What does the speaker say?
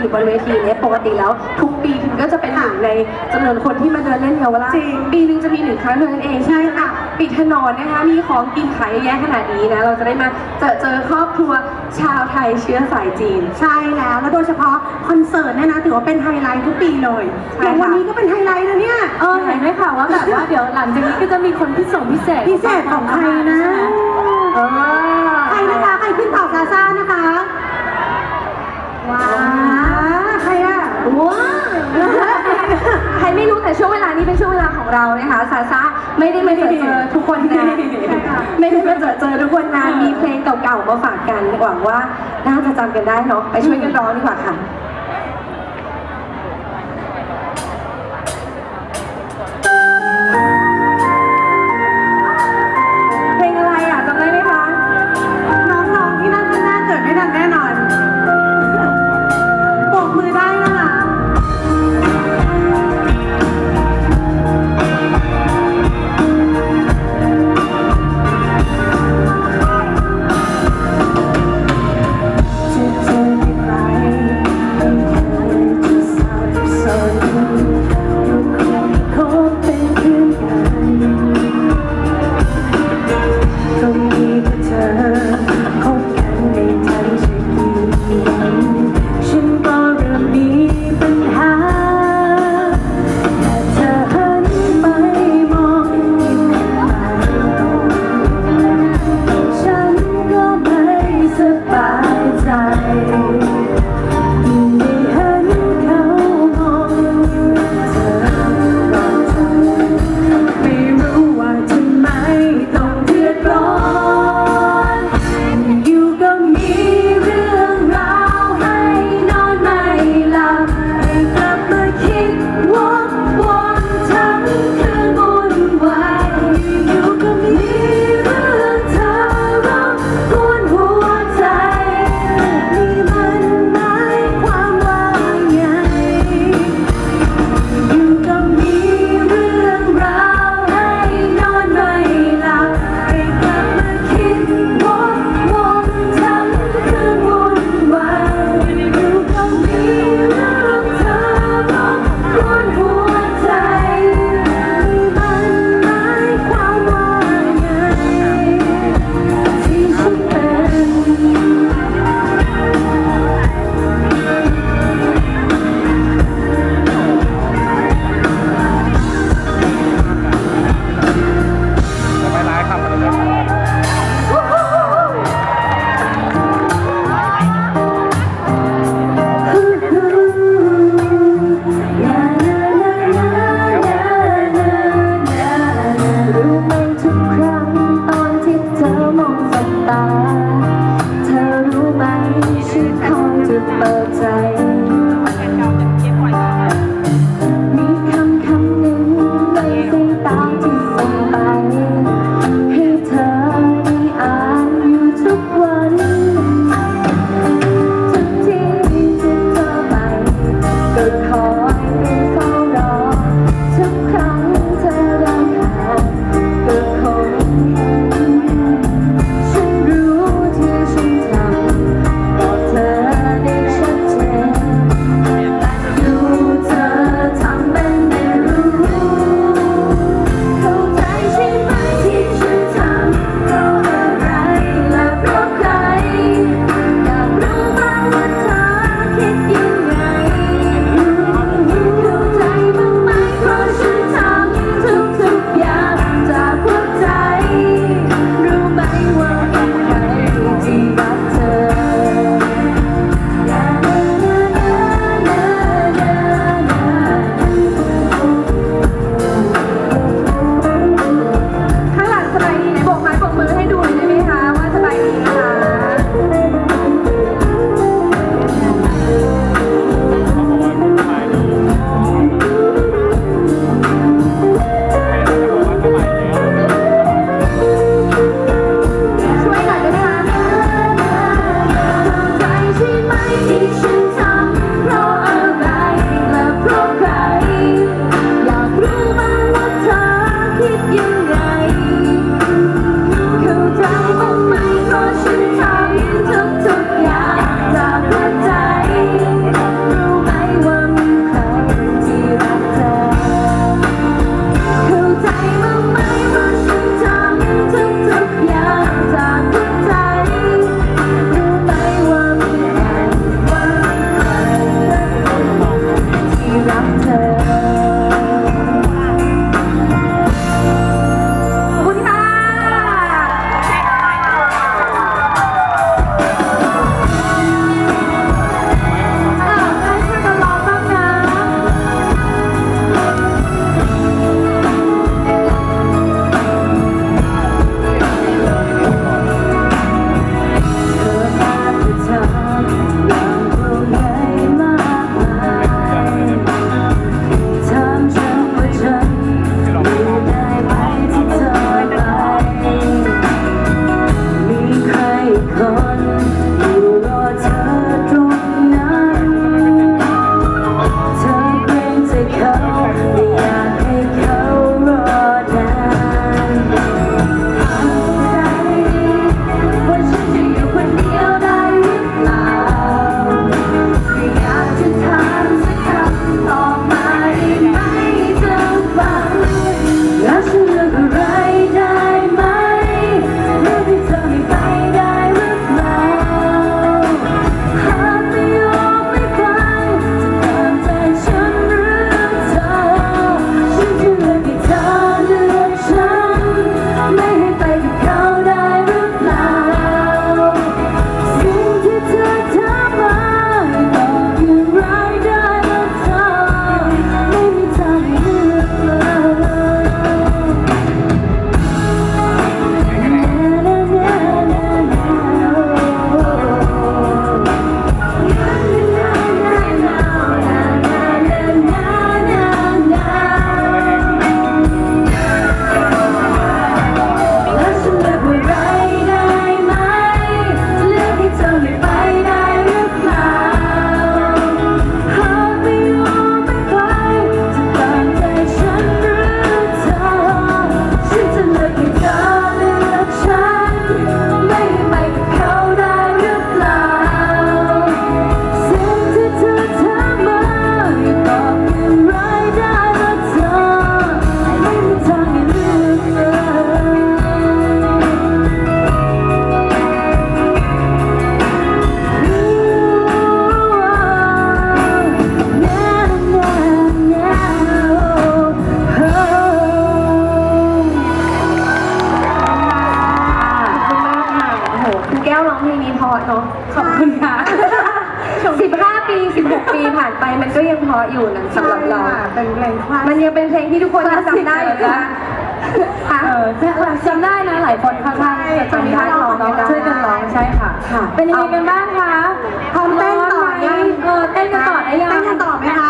หรือบนเวทีเนี่ยปกติแล้วทุกปีพิมก็จะเป็นหนึ่งในจำนวนคนที่มาเดินเล่นเยาวราชจริง ปีหนึ่งจะมีหนึ่งครั้งเท่านั้นเองใช่ค่ะปิดถนนนะคะมีของกินขายเยอะแยะขนาดนี้นะเราจะได้มาเจอเจอครอบครัวชาวไทยเชื้อสายจีน ใช่แล้ว แล้วโดยเฉพาะคอนเสิร์ตเนี่ยนะถือว่าเป็นไฮไลท์ทุกปีเลยใช่อย่างวันค่ะนี้ก็เป็นไฮไลท์นะเนี่ย เออเห็นไหมคะว่าแบบว่าเดี๋ยวหลังจากนี้ก็จะมีคนพิเศษพิเศษพิเศษของใครนะเออ ใครนะคะ ใครขึ้นต่อซาซ่านะคะ ว้าใครอะว้า ใครไม่รู้ แต่ช่วงเวลานี้เป็นช่วงเวลาของเรานะคะซาซ่าไม่ได้มาเจอเจอทุกคนนะไม่ได้มาเจอเจอทุกคนนะมีเพลงเก่าๆมาฝากกันหวังว่าน่าจะจำกันได้เนาะไปช่วยกันร้องดีกว่าค่ะ พาะอยู่นะสำหรับเราเป็นเพลงคลาสมันยังเป็นเพลงที่ทุกคนยังจำได้อยู่นะค่ะ เออจำได้นะหลายคนค่ะงๆจะจำได้ร้องได้ช่วยกันร้องใช่ค่ะ ค่ะ เป็นยังไงกันบ้างคะพร้อมเต้นต่อยัง เออเต้นกันต่อได้ยัง เต้นกันต่อไหมคะ